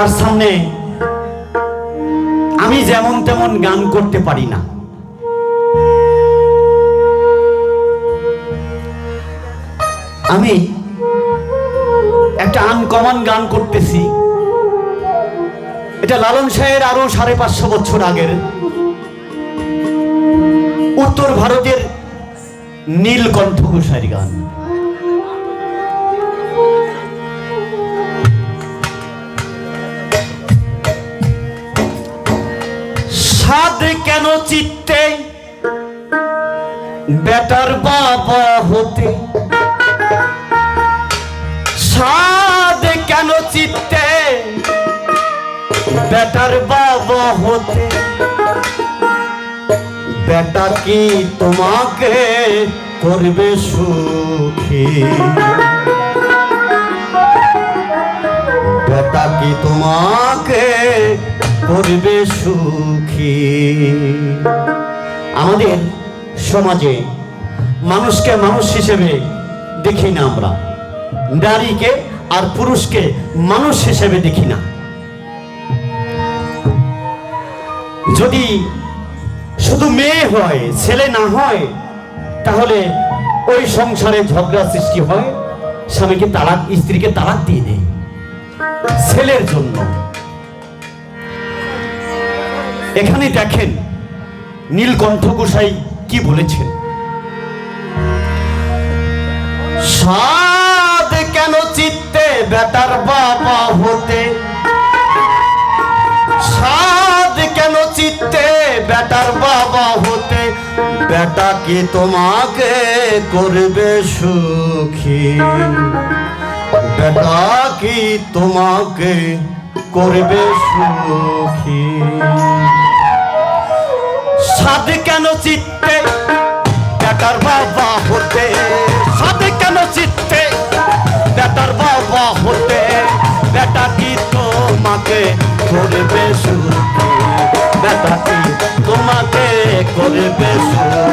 তার সামনে আমি যেমন তেমন গান করতে পারি না। আমি একটা আনকমন গান করতেছি। এটা লালন শাহের আরও সাড়ে পাঁচশো বছর আগের। উত্তর ভারতের নীলকণ্ঠ ঘোষার গান। কেন চিত্তে? বেটার বাবা হতে। সাদ কেন চিত্তে? বেটার বাবা হতে। বেটা কি তোমাকে করবে সুখী? বেটা কি তোমাকে করবে সুখী। আমাদের সমাজে মানুষকে মানুষ হিসেবে দেখি না আমরা। নারীকে আর পুরুষকে মানুষ হিসেবে দেখি না। যদি শুধু মেয়ে হয়, ছেলে না হয়, তাহলে ওই সংসারে ঝগড়া সৃষ্টি হয়, স্বামীকে তালাক, স্ত্রীকে তালাক দিয়ে দেয়। ছেলের জন্য। এখানে দেখেন নীলকণ্ঠ গোসাই কি বলেছেন। সাদ কেন চিত্তে বেটার বাবা হতে? সাদ কেন চিত্তে বেটার বাবা হতে? বেটা কি তোমাকে করবে সুখী। বেটা কি তোমাকে করবে সুখী। সাদ কেন চিত্তে বেটার বাবা হতে। সাদ কেন চিত্তে বেটার বাবা হতে। বেটা কি তোমাকে করবে সুখী? বেটা কি তোমাকে করবে সুখী?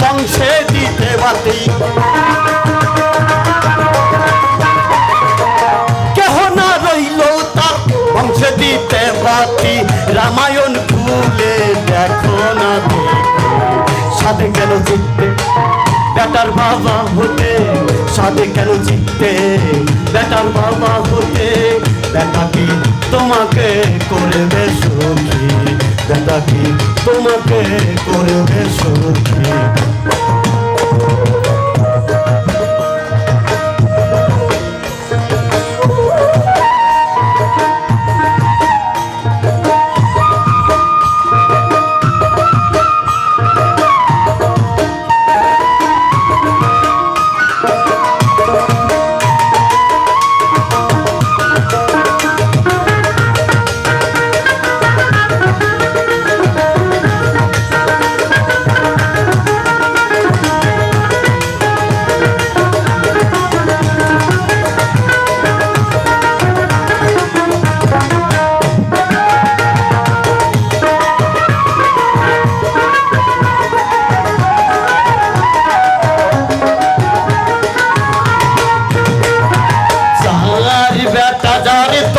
বংশে দিতে বাতি কেহ না রইল তার বংশে দিতে বাতি রামায়ণ খুলে দেখো না সাথে কেন জিততে বেটার বাবা হতে সাথে কেন জিততে বেটার বাবা হতে বেটা তোমাকে করবে সুখী? বেটা কি তোমাকে করবে? সুখী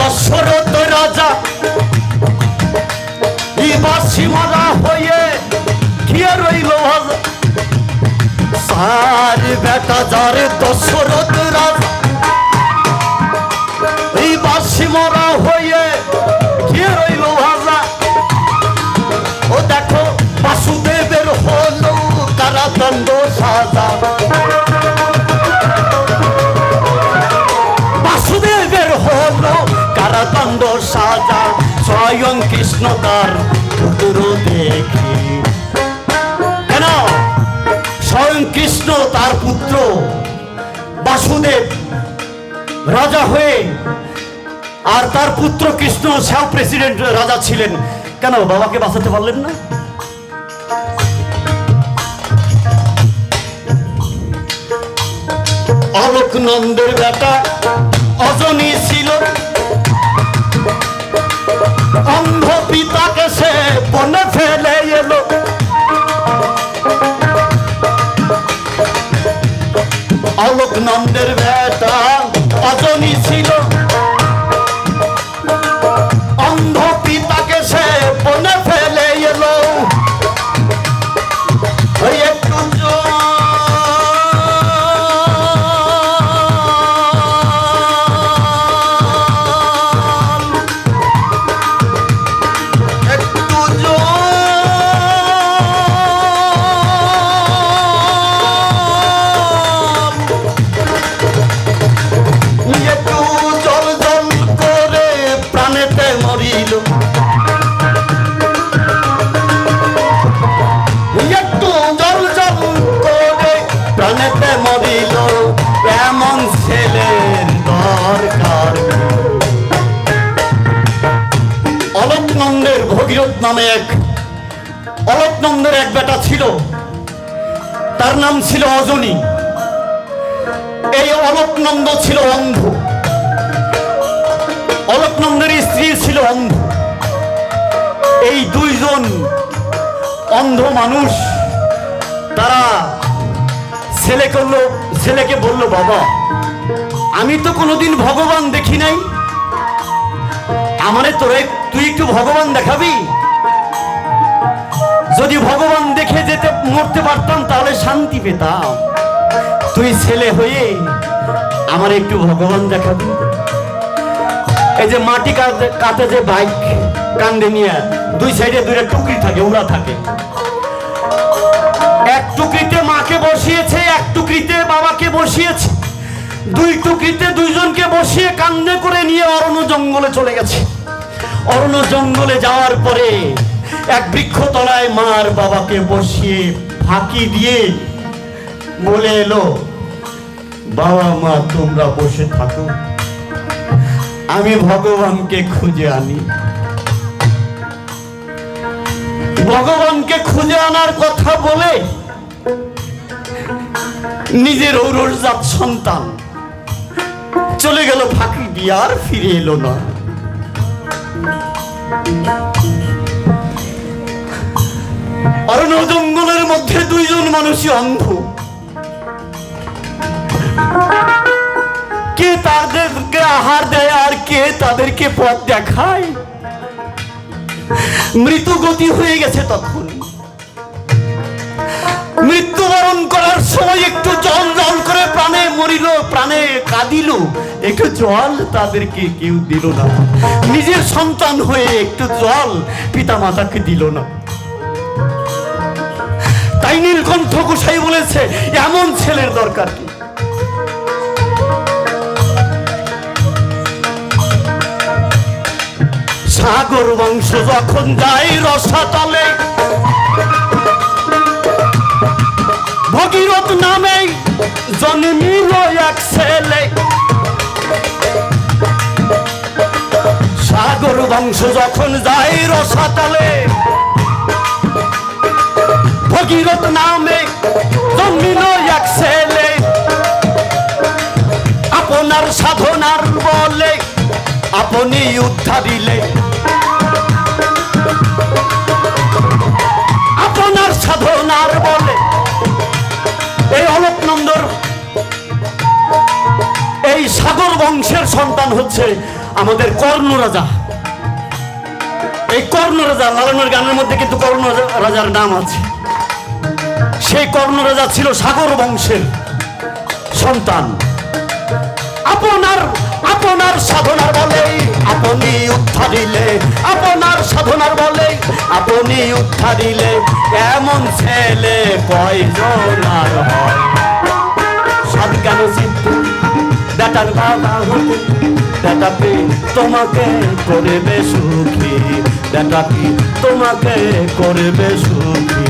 দশরথ রাজা। সীমানা হয়ে কে রইল সার বেটা যার দশরথ রাজা। এই বাসিমরা হয়ে গিয়ে রইল ও দেখো, বাসুদেবের হলো কারাদণ্ড সাজা। কৃষ্ণ তার দেখি। কেন? স্বয়ং কৃষ্ণ তার পুত্র বাসুদেব রাজা হয়ে আর তার পুত্র কৃষ্ণ সেও প্রেসিডেন্ট রাজা ছিলেন। কেন, বাবাকে বাঁচাতে পারলেন না? অলোক নন্দের বেটা অজনী ছিল। অন্ধ পিতাকে সে বনে ফেলে এলো। অলোক নন্দের বেটা অজনী ছিল। তার নাম ছিল অজনী। এই অলকনন্দ ছিল অন্ধ। অলকনন্দের স্ত্রী ছিল অন্ধ। এই দুইজন অন্ধ মানুষ, তারা ছেলে করল, ছেলেকে বলল, বাবা, আমি তো কোনোদিন ভগবান দেখি নাই। আমারে তোরে, তুই একটু ভগবান দেখাবি? যদি ভগবান দেখে যেতে, মরতে পারতাম, তাহলে শান্তি পেতাম। তুই ছেলে হয়ে আমার একটু ভগবান দেখাবি। এই যে মাটি কাটে যে বাইক কান্দে নিয়ে, দুই সাইডে দুইটা টুকরি থাকে ওরা থাকে। এক টুকরিতে মাকে বসিয়েছে, এক টুকরিতে বাবাকে বসিয়েছে। দুই টুকরিতে দুইজনকে বসিয়ে কান্দে করে নিয়ে অরণ্য জঙ্গলে চলে গেছে। অরণ্য জঙ্গলে যাওয়ার পরে এক বৃক্ষ তলায় মার বাবাকে বসিয়ে ফাঁকি দিয়ে বলে এলো, বাবা মা, তোমরা বসে থাকো। আমি ভগবানকে খুঁজে আনি। ভগবানকে খুঁজে আনার কথা বলে নিজের ঔরজাত সন্তান চলে গেল ফাঁকি দিয়ে, আর ফিরে এলো না। অরণ্য জঙ্গলের মধ্যে দুইজন মানুষই অন্ধ। কে তাদেরকে আহার দেয় আর কে তাদেরকে পথ দেখায়? মৃত্যু গতি হয়ে গেছে তখন। মৃত্যুবরণ করার সময় একটু জল জল করে প্রাণে মরিল, প্রাণে কাঁদিল। একটু জল তাদেরকে কেউ দিল না। নিজের সন্তান হয়ে একটু জল পিতা মাতাকে দিল না। তাই নীলকণ্ঠ গোসাই বলেছে, এমন ছেলের দরকার কি? সাগর বংশ যখন যায় রসাতলে, ভগীরথ নামে জন্মিল এক ছেলে। সাগর বংশ যখন যায় রসাতলে ভগীরথ নামে জন্মিল এক ছেলে। আপনার সাধনার বলে আপনি উদ্ধারিলে আপনার সাধনার বলে এই অলোকনন্দর এই সাগর বংশের সন্তান হচ্ছে আমাদের কর্ণ রাজা। এই কর্ণ রাজা, লালনের গানের মধ্যে কিন্তু কর্ণ রাজা- রাজার নাম আছে। সেই কর্ণরাজা ছিল সাগর বংশের সন্তান। আপনার আপনার সাধনার বলে আপনি উদ্ধারিলে, আপনার সাধনার বলে আপনি উদ্ধারিলে, এমন ছেলে কয়জন আর হয় বেটার বাবা বেটাকে তোমাকে করবে সুখী বেটাকে তোমাকে করবে সুখী।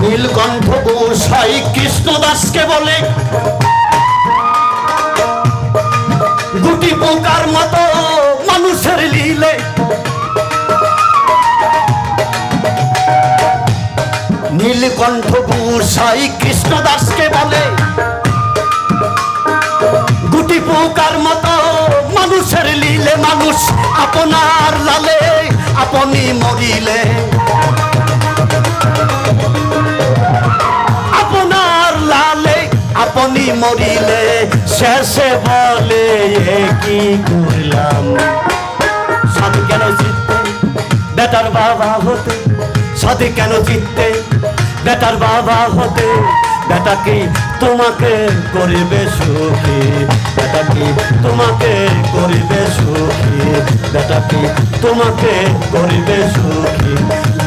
নীলকণ্ঠ গোসাই কৃষ্ণদাসকে বলে, দুটি পোকার মতো মানুষের লীলে। নীলকণ্ঠ গোসাই কৃষ্ণদাসকে বলে, দুটি পোকার মতো মানুষের লীলে, মানুষ আপনার লালে, আপনি মরিলে। মরিলে শেষে বলে কি করলাম? সাথে কেন জিততে বেটার বাবা হতে? সাথে কেন জিততে বেটার বাবা হতে? বেটা কি তোমাকে করিবে সুখী? বেটা কি তোমাকে করিবে সুখী? বেটা কি তোমাকে করিবে সুখী?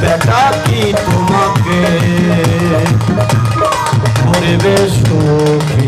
বেটা কি তোমাকে হরিবে সুখী।